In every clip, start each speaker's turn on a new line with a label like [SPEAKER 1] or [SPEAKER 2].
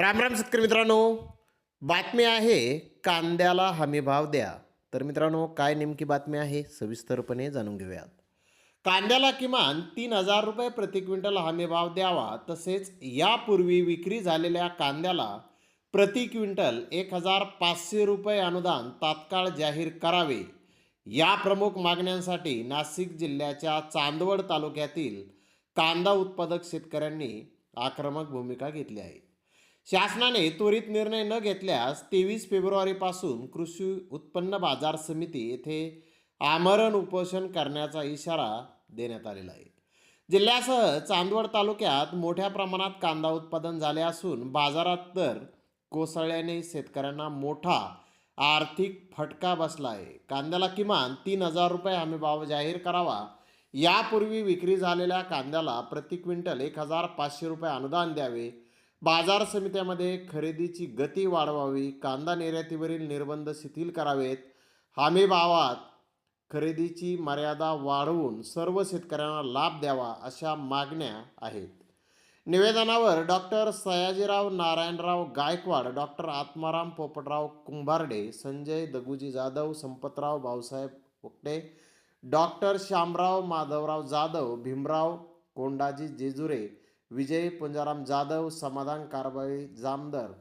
[SPEAKER 1] राम राम शेतकरी मित्रांनो. बातमी आहे कांद्याला हमी भाव द्या. तर मित्रांनो काय नेमकी बातमी आहे सविस्तरपणे जाणून घेऊयात. कांद्याला किमान तीन हजार रुपये प्रति क्विंटल हमी भाव द्यावा. तसेच यापूर्वी विक्री झालेल्या कांद्याला प्रति क्विंटल एक हजार पाचशे रुपये अनुदान तात्काळ जाहीर करावे. या प्रमुख मागण्यांसाठी नाशिक जिल्ह्याच्या चांदवड तालुक्यातील कांदा उत्पादक शेतकऱ्यांनी आक्रमक भूमिका घेतली आहे. शासनाने त्वरित निर्णय न घेतल्यास तेवीस फेब्रुवारीपासून कृषी उत्पन्न बाजार समिती येथे आमरण उपोषण करण्याचा इशारा देण्यात आलेला आहे. जिल्ह्यासह चांदवड तालुक्यात मोठ्या प्रमाणात कांदा उत्पादन झाले असून बाजारात दर कोसळल्याने शेतकऱ्यांना मोठा आर्थिक फटका बसला आहे. कांद्याला किमान तीन हजार रुपये हमी भाव जाहीर करावा. यापूर्वी विक्री झालेल्या कांद्याला प्रति क्विंटल एक हजार पाचशे रुपये अनुदान द्यावे. बाजार समित्यामध्ये खरेदीची गती वाढवावी कांदा निर्यातीवरील निर्बंध शिथिल करावेत. हमी भावात खरेदीची मर्यादा वाढवून सर्व शेतकऱ्यांना लाभ द्यावा अशा मागण्या आहेत. निवेदनावर doctor Sayajirao Narayanrao Gaikwad doctor Atmaram Popatrao Kumbharde Sanjay Daguji Jadhav Sampatrao Bhausaheb Ukte doctor Shyamrao Madhavrao Jadhav Bhimrao Kondaji Jejure Vijay Punjaram Jadhav Samadhan Karbai Jamdar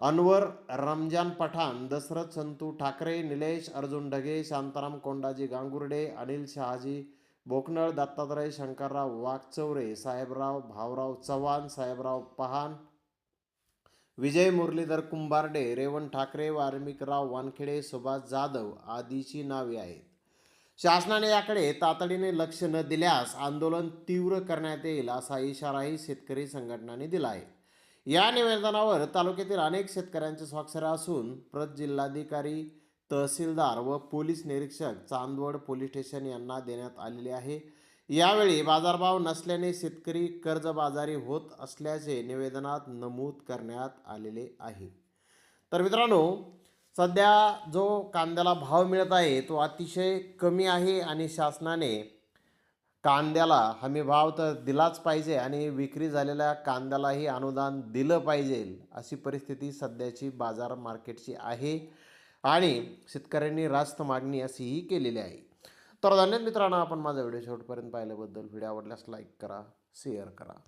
[SPEAKER 1] Anwar Ramzan Pathan Dasharath Santu Thackeray Nilesh Arjun Dhage Shantaram Kondaji Gangurde Anil Shahaji बोकनळ Dattatray Shankarrao Waghchaure Sahebrao Bhaurao Chavan Sahebrao पहाण विजय मुरलीधर कुंभारडे रेवण ठाकरे वाल्मिकराव वानखेडे सुभाष जाधव आदीची नावे आहेत. शासनाने याकडे तातडीने लक्ष न दिल्यास आंदोलन तीव्र करण्यात येईल असा इशाराही शेतकरी संघटनांनी दिला आहे या निवेदनावर तालुक्यातील अनेक शेतकऱ्यांचे स्वाक्षऱ्या असून प्रत जिल्हाधिकारी तहसीलदार व पोलीस निरीक्षक चांदवड पोलीस स्टेशन यांना देण्यात आलेले आहे. यावेळी बाजारभाव नसल्याने शेतकरी कर्जबाजारी होत असल्याचे निवेदनात नमूद करण्यात आलेले आहे. तर मित्रांनो सध्या जो कांद्याला भाव मिळत आहे तो अतिशय कमी आहे आणि शासनाने कांद्याला हमी भाव तर दिलाच पाहिजे आणि विक्री झालेल्या कांद्यालाही अनुदान दिलं पाहिजे अशी परिस्थिती सध्याची बाजार मार्केटची आहे आणि शेतकऱ्यांनी रास्त मागणी अशीही केलेली आहे. तर धन्यवाद मित्रांनो आपण माझा व्हिडिओ शेवटपर्यंत पाहिल्याबद्दल. व्हिडिओ आवडल्यास लाईक करा शेअर करा.